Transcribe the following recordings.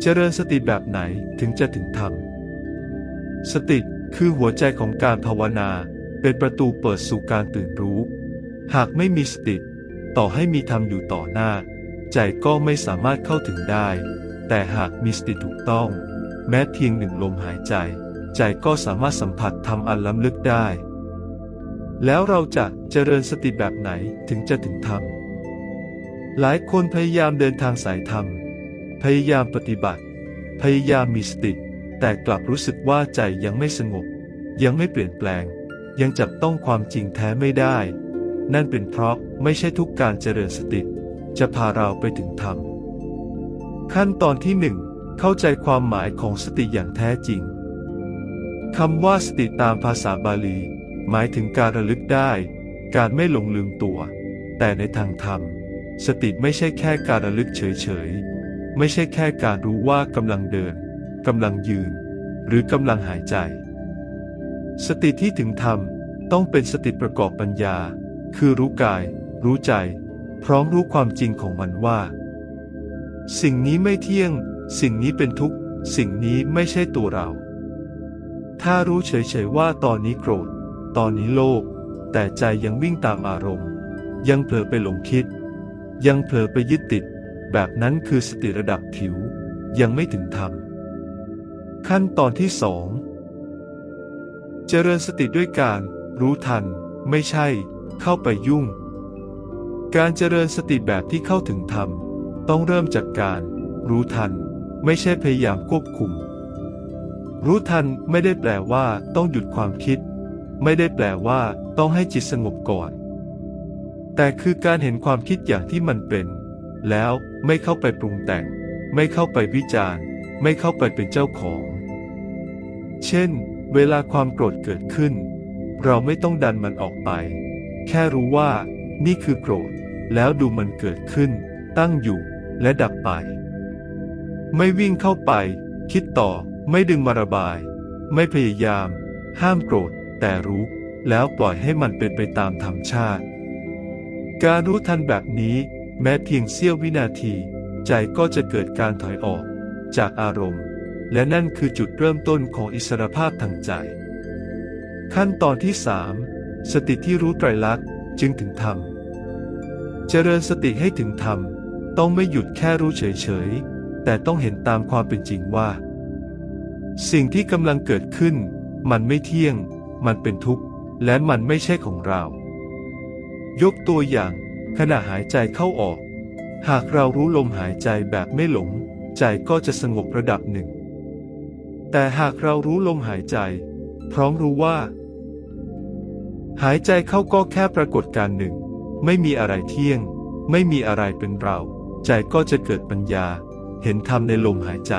เจริญสติแบบไหนถึงจะถึงธรรม สติคือหัวใจของการภาวนา เป็นประตูเปิดสู่การตื่นรู้ หากไม่มีสติ ต่อให้มีธรรมอยู่ต่อหน้า ใจก็ไม่สามารถเข้าถึงได้ แต่หากมีสติถูกต้อง แม้เพียงหนึ่งลมหายใจ ใจก็สามารถสัมผัสธรรมอันล้ำลึกได้ แล้วเราจะเจริญสติแบบไหนถึงจะถึงธรรม หลายคนพยายามเดินทางสายธรรม พยายามปฏิบัติ พยายามมีสติ แต่กลับรู้สึกว่าใจยังไม่สงบ ยังไม่เปลี่ยนแปลง ยังจับต้องความจริงแท้ไม่ได้ นั่นเป็นเพราะไม่ใช่ทุกการเจริญสติ จะพาเราไปถึงธรรม ขั้นตอนที่หนึ่งเข้าใจความหมายของสติอย่างแท้จริงคำว่าสติตามภาษาบาลี หมายถึงการระลึกได้ การไม่หลงลืมตัว แต่ในทางธรรม สติไม่ใช่แค่การระลึกเฉยๆ ไม่ใช่แค่การรู้ว่ากำลังเดินกำลังยืน หรือกำลังหายใจ สติที่ถึงธรรมต้องเป็นสติประกอบปัญญา คือรู้กาย รู้ใจ พร้อมรู้ความจริงของมันว่า สิ่งนี้ไม่เที่ยง สิ่งนี้เป็นทุกข์ สิ่งนี้ไม่ใช่ตัวเรา ถ้ารู้เฉยๆว่าตอนนี้โกรธ ตอนนี้โลภแต่ใจยังวิ่งตามอารมณ์ ยังเผลอไปหลงคิด ยังเผลอไปยึดติด แบบนั้นคือสติระดับผิวยังไม่ถึงธรรม ขั้นตอนที่สองเจริญสติด้วยการรู้ทัน ไม่ใช่ เข้าไปยุ่ง การเจริญสติแบบที่เข้าถึงธรรม ต้องเริ่มจากการ รู้ทัน ไม่ใช่พยายามควบคุม รู้ทันไม่ได้แปลว่า ต้องหยุดความคิด ไม่ได้แปลว่า ต้องให้จิตสงบก่อน แต่คือการเห็นความคิดอย่างที่มันเป็น แล้ว ไม่เข้าไปปรุงแต่ง ไม่เข้าไปวิจารณ์ ไม่เข้าไปเป็นเจ้าของ เช่น เวลาความโกรธเกิดขึ้น เราไม่ต้องดันมันออกไป แค่รู้ว่า นี่คือโกรธ แล้วดูมันเกิดขึ้น ตั้งอยู่ และดับไป ไม่วิ่งเข้าไป คิดต่อ ไม่ดึงมาระบาย ไม่พยายาม ห้ามโกรธ แต่รู้ แล้วปล่อยให้มันเป็นไปตามธรรมชาติ การรู้ทันแบบนี้ แม้เพียงเสี้ยววินาที ใจก็จะเกิดการถอยออก จากอารมณ์ และนั่นคือจุดเริ่มต้นของอิสรภาพทางใจ ขั้นตอนที่สามสติที่รู้ไตรลักษณ์จึงถึงธรรม เจริญสติให้ถึงธรรม ต้องไม่หยุดแค่รู้เฉยๆ แต่ต้องเห็นตามความเป็นจริงว่า สิ่งที่กำลังเกิดขึ้น มันไม่เที่ยง มันเป็นทุกข์ และมันไม่ใช่ของเรา ยกตัวอย่าง ขณะหายใจเข้าออก หากเรารู้ลมหายใจแบบไม่หลง ใจก็จะสงบระดับหนึ่ง แต่หากเรารู้ลมหายใจ พร้อมรู้ว่า หายใจเข้าก็แค่ปรากฏการหนึ่ง ไม่มีอะไรเที่ยง ไม่มีอะไรเป็นเรา ใจก็จะเกิดปัญญา เห็นธรรมในลมหายใจ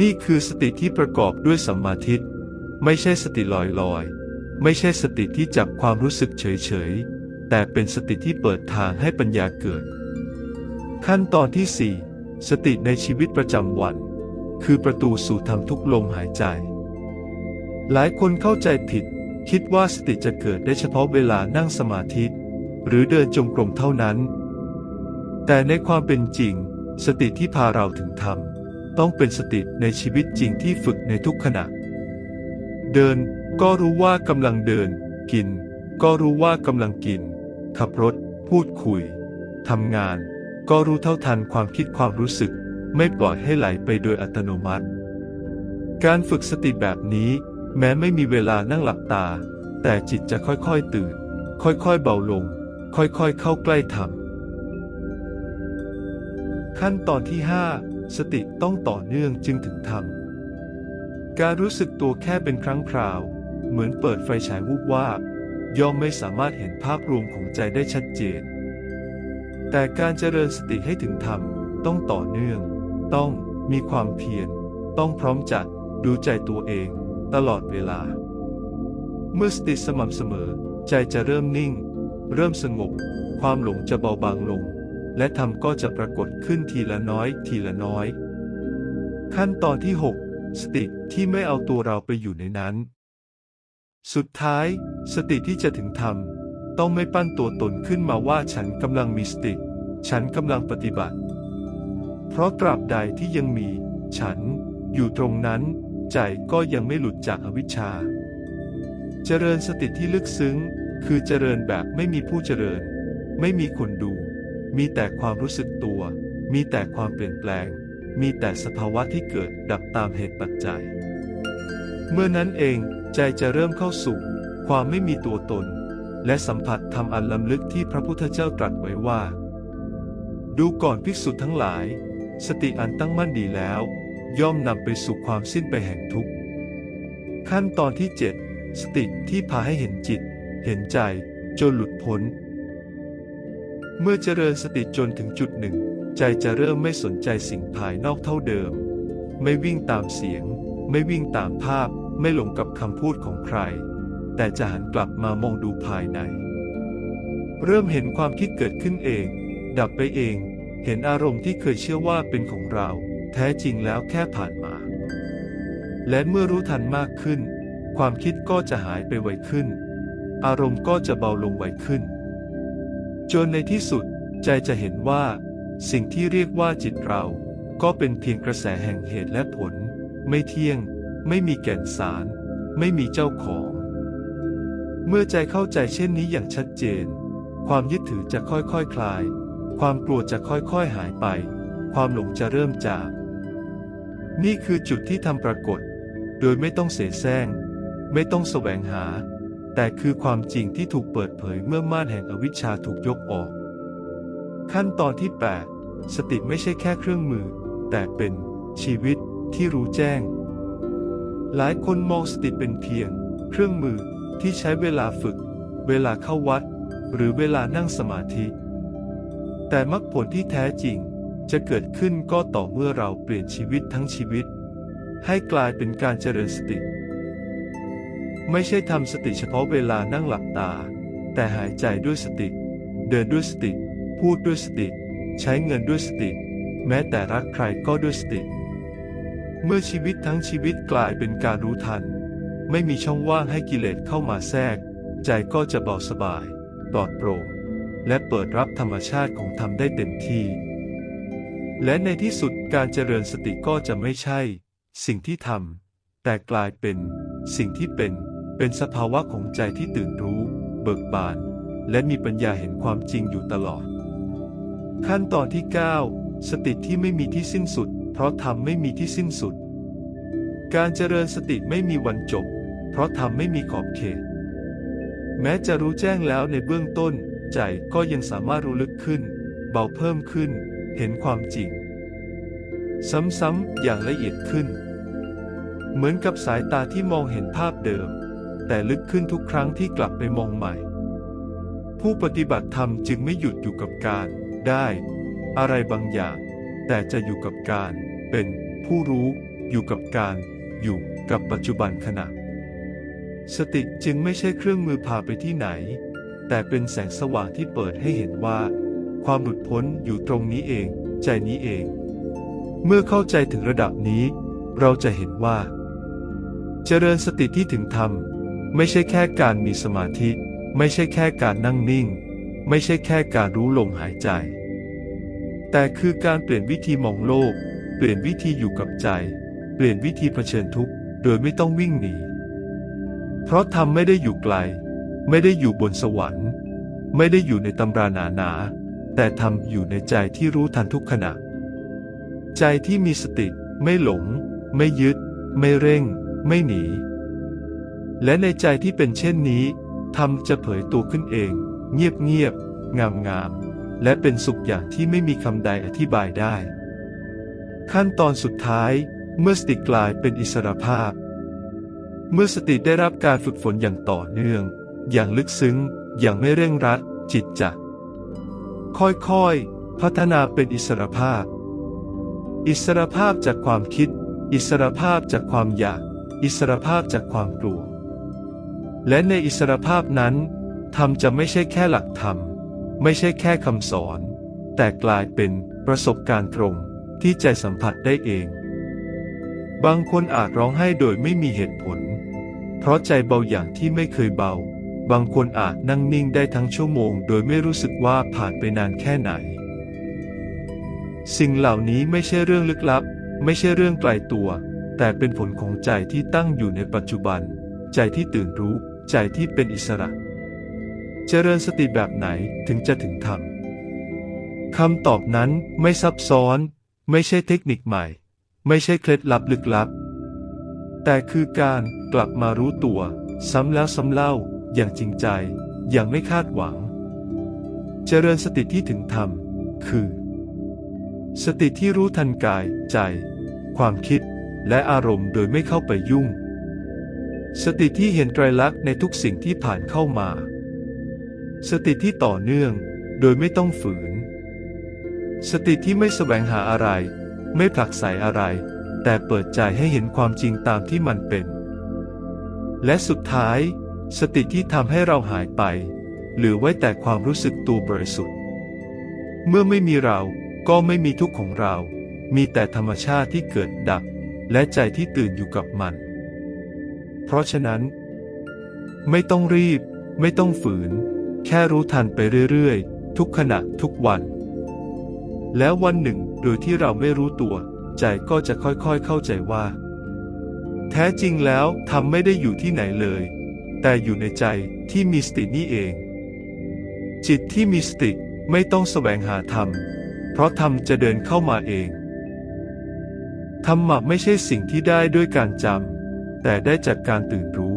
นี่คือสติที่ประกอบด้วยสัมมาทิฏฐิไม่ใช่สติลอยลอย ไม่ใช่สติที่จับความรู้สึกเฉยๆ แต่เป็นสติที่เปิดทางให้ปัญญาเกิด ขั้นตอนที่ 4 สติในชีวิตประจำวัน คือประตูสู่ธรรมทุกลมหายใจ หลายคนเข้าใจผิด คิดว่าสติจะเกิดได้เฉพาะเวลานั่งสมาธิ หรือเดินจงกรมเท่านั้น แต่ในความเป็นจริง สติที่พาเราถึงธรรม ต้องเป็นสติในชีวิตจริงที่ฝึกในทุกขณะ เดินก็รู้ว่ากำลังเดิน กิน ก็รู้ว่ากำลังกิน ขับรถ พูดคุย ทำงาน ก็รู้เท่าทันความคิดความรู้สึก ไม่ปล่อยให้ไหลไปโดยอัตโนมัติ การฝึกสติแบบนี้ แม้ไม่มีเวลานั่งหลับตา แต่จิตจะค่อยๆตื่น ค่อยๆเบาลง ค่อยๆเข้าใกล้ธรรมขั้นตอนที่ 5 สติต้องต่อเนื่องจึงถึงธรรม การรู้สึกตัวแค่เป็นครั้งคราว เหมือนเปิดไฟฉายวูบวาบ ย่อมไม่สามารถเห็นภาพรวมของใจได้ชัดเจน แต่การเจริญสติให้ถึงธรรม ต้องต่อเนื่อง ต้องมีความเพียร ต้องพร้อมจัด ดูใจตัวเอง ตลอดเวลา เมื่อสติสม่ำเสมอ ใจจะเริ่มนิ่ง เริ่มสงบ ความหลงจะเบาบางลง และธรรมก็จะปรากฏขึ้นทีละน้อย ทีละน้อย ขั้นตอนที่ 6 สติที่ไม่เอาตัวเราไปอยู่ในนั้น สุดท้าย สติที่จะถึงธรรม ต้องไม่ปั้นตัวตนขึ้นมาว่าฉันกำลังมีสติ ฉันกำลังปฏิบัติ เพราะตราบใดที่ยังมี ฉัน อยู่ตรงนั้น ใจก็ยังไม่หลุดจากอวิชชา เจริญสติที่ลึกซึ้ง คือเจริญแบบไม่มีผู้เจริญ ไม่มีคนดู มีแต่ความรู้สึกตัว มีแต่ความเปลี่ยนแปลง มีแต่สภาวะที่เกิดดับตามเหตุปัจจัย เมื่อนั้นเอง ใจจะเริ่มเข้าสู่ ความไม่มีตัวตน และสัมผัสธรรมอันล้ำลึกที่พระพุทธเจ้าตรัสไว้ว่า ดูก่อนภิกษุทั้งหลาย สติอันตั้งมั่นดีแล้ว ย่อมนำไปสู่ความสิ้นไปแห่งทุกข์ ขั้นตอนที่ 7 สติที่พาให้เห็นจิต เห็นใจจนหลุดพ้น เมื่อเจริญสติจนถึงจุดหนึ่ง ใจจะเริ่มไม่สนใจสิ่งภายนอกเท่าเดิม ไม่วิ่งตามเสียง ไม่วิ่งตามภาพ ไม่หลงกับคำพูดของใคร แต่จะหันกลับมามองดูภายใน เริ่มเห็นความคิดเกิดขึ้นเอง ดับไปเอง เห็นอารมณ์ที่เคยเชื่อว่าเป็นของเรา แท้จริงแล้วแค่ผ่านมา และเมื่อรู้ทันมากขึ้น ความคิดก็จะหายไปไวขึ้น อารมณ์ก็จะเบาลงไวขึ้น จนในที่สุดใจจะเห็นว่า สิ่งที่เรียกว่าจิตเรา ก็เป็นเพียงกระแสแห่งเหตุและผล ไม่เที่ยง ไม่มีแก่นสาร ไม่มีเจ้าของ เมื่อใจเข้าใจเช่นนี้อย่างชัดเจน ความยึดถือจะค่อยๆคคลาย ความกลัวจะค่อยๆหายไป ความหลงจะเริ่มจางนี่คือจุดที่ทำปรากฏ โดยไม่ต้องเสแสร้ง ไม่ต้องแสวงหา แต่คือความจริงที่ถูกเปิดเผยเมื่อม่านแห่งอวิชชาถูกยกออก ขั้นตอนที่ 8 สติไม่ใช่แค่เครื่องมือ แต่เป็นชีวิตที่รู้แจ้ง หลายคนมองสติเป็นเพียง เครื่องมือที่ใช้เวลาฝึก เวลาเข้าวัด หรือเวลานั่งสมาธิ แต่มรรคผลที่แท้จริงจะเกิดขึ้นก็ต่อเมื่อเราเปลี่ยนชีวิตทั้งชีวิต ให้กลายเป็นการเจริญสติ ไม่ใช่ทำสติเฉพาะเวลานั่งหลับตา แต่หายใจด้วยสติ เดินด้วยสติ พูดด้วยสติ ใช้เงินด้วยสติ แม้แต่รักใครก็ด้วยสติ เมื่อชีวิตทั้งชีวิตกลายเป็นการรู้ทัน ไม่มีช่องว่างให้กิเลสเข้ามาแทรก ใจก็จะเบาสบาย ปลอดโปร่ง และเปิดรับธรรมชาติของธรรมได้เต็มที่ และในที่สุดการเจริญสติก็จะไม่ใช่ สิ่งที่ทำแต่กลายเป็น สิ่งที่เป็น เป็นสภาวะของใจที่ตื่นรู้ เบิกบาน และมีปัญญาเห็นความจริงอยู่ตลอด ขั้นตอนที่ 9 สติที่ไม่มีที่สิ้นสุด เพราะธรรมไม่มีที่สิ้นสุด การเจริญสติไม่มีวันจบ เพราะธรรมไม่มีขอบเขต แม้จะรู้แจ้งแล้วในเบื้องต้น ใจก็ยังสามารถรู้ลึกขึ้น เบาเพิ่มขึ้น เห็นความจริง ซ้ำๆอย่างละเอียดขึ้น เหมือนกับสายตาที่มองเห็นภาพเดิม แต่ลึกขึ้นทุกครั้งที่กลับไปมองใหม่ ผู้ปฏิบัติธรรมจึงไม่หยุดอยู่กับการได้ อะไรบางอย่าง แต่จะอยู่กับการ เป็นผู้รู้อยู่กับการอยู่กับปัจจุบันขณะ สติจึงไม่ใช่เครื่องมือพาไปที่ไหน แต่เป็นแสงสว่างที่เปิดให้เห็นว่า ความหลุดพ้นอยู่ตรงนี้เอง ใจนี้เอง เมื่อเข้าใจถึงระดับนี้ เราจะเห็นว่า เจริญสติที่ถึงธรรม ไม่ใช่แค่การมีสมาธิ ไม่ใช่แค่การนั่งนิ่ง ไม่ใช่แค่การรู้ลมหายใจ แต่คือการเปลี่ยนวิธีมองโลก เปลี่ยนวิธีอยู่กับใจ เปลี่ยนวิธีเผชิญทุกข์ โดยไม่ต้องวิ่งหนี เพราะธรรมไม่ได้อยู่ไกล ไม่ได้อยู่บนสวรรค์ ไม่ได้อยู่ในตำราหนาหนาแต่ธรรมอยู่ในใจที่รู้ทันทุกขณะ ใจที่มีสติ ไม่หลง ไม่ยึด ไม่เร่ง ไม่หนี และในใจที่เป็นเช่นนี้ธรรมจะเผยตัวขึ้นเอง เงียบเงียบงามงามและเป็นสุขอย่างที่ไม่มีคำใดอธิบายได้ ขั้นตอนสุดท้าย เมื่อสติกลายเป็นอิสระภาพ เมื่อสติได้รับการฝึกฝนอย่างต่อเนื่อง อย่างลึกซึ้ง อย่างไม่เร่งรัด จิตจะค่อยๆ พัฒนาเป็นอิสรภาพ อิสรภาพจากความคิด อิสรภาพจากความอยาก อิสรภาพจากความกลัว และในอิสรภาพนั้น ธรรมจะไม่ใช่แค่หลักธรรม ไม่ใช่แค่คำสอน แต่กลายเป็นประสบการณ์ตรง ที่ใจสัมผัสได้เอง บางคนอาจร้องไห้โดยไม่มีเหตุผล เพราะใจเบาอย่างที่ไม่เคยเบา บางคนอาจนั่งนิ่งได้ทั้งชั่วโมง โดยไม่รู้สึกว่าผ่านไปนานแค่ไหน สิ่งเหล่านี้ไม่ใช่เรื่องลึกลับ ไม่ใช่เรื่องไกลตัว แต่เป็นผลของใจที่ตั้งอยู่ในปัจจุบัน ใจที่ตื่นรู้ ใจที่เป็นอิสระ เจริญสติแบบไหนถึงจะถึงธรรมคำตอบนั้นไม่ซับซ้อน ไม่ใช่เทคนิคใหม่ ไม่ใช่เคล็ดลับลึกลับ แต่คือการกลับมารู้ตัว ซ้ำแล้วซ้ำเล่า อย่างจริงใจ อย่างไม่คาดหวัง เจริญสติที่ถึงธรรม คือ สติที่รู้ทันกาย ใจ ความคิด และอารมณ์โดยไม่เข้าไปยุ่ง สติที่เห็นไตรลักษณ์ในทุกสิ่งที่ผ่านเข้ามา สติที่ต่อเนื่อง โดยไม่ต้องฝืน สติที่ไม่แสวงหาอะไร ไม่ผลักไสอะไร แต่เปิดใจให้เห็นความจริงตามที่มันเป็น และสุดท้าย สติที่ทำให้เราหายไปหลือไว้แต่ความรู้สึกตัวบริสุทธิ์ เมื่อไม่มีเราก็ไม่มีทุกข์ของเรา มีแต่ธรรมชาติที่เกิดดับ และใจที่ตื่นอยู่กับมัน เพราะฉะนั้น ไม่ต้องรีบ ไม่ต้องฝืน แค่รู้ทันไปเรื่อยๆ ทุกขณะทุกวัน แล้ววันหนึ่งโดยที่เราไม่รู้ตัว ใจก็จะค่อยๆเข้าใจว่า แท้จริงแล้วธรรมไม่ได้อยู่ที่ไหนเลย แต่อยู่ในใจที่มีสตินี่เอง จิตที่มีสติไม่ต้องแสวงหาธรรม เพราะธรรมจะเดินเข้ามาเอง ธรรมะไม่ใช่สิ่งที่ได้ด้วยการจำแต่ได้จากการตื่นรู้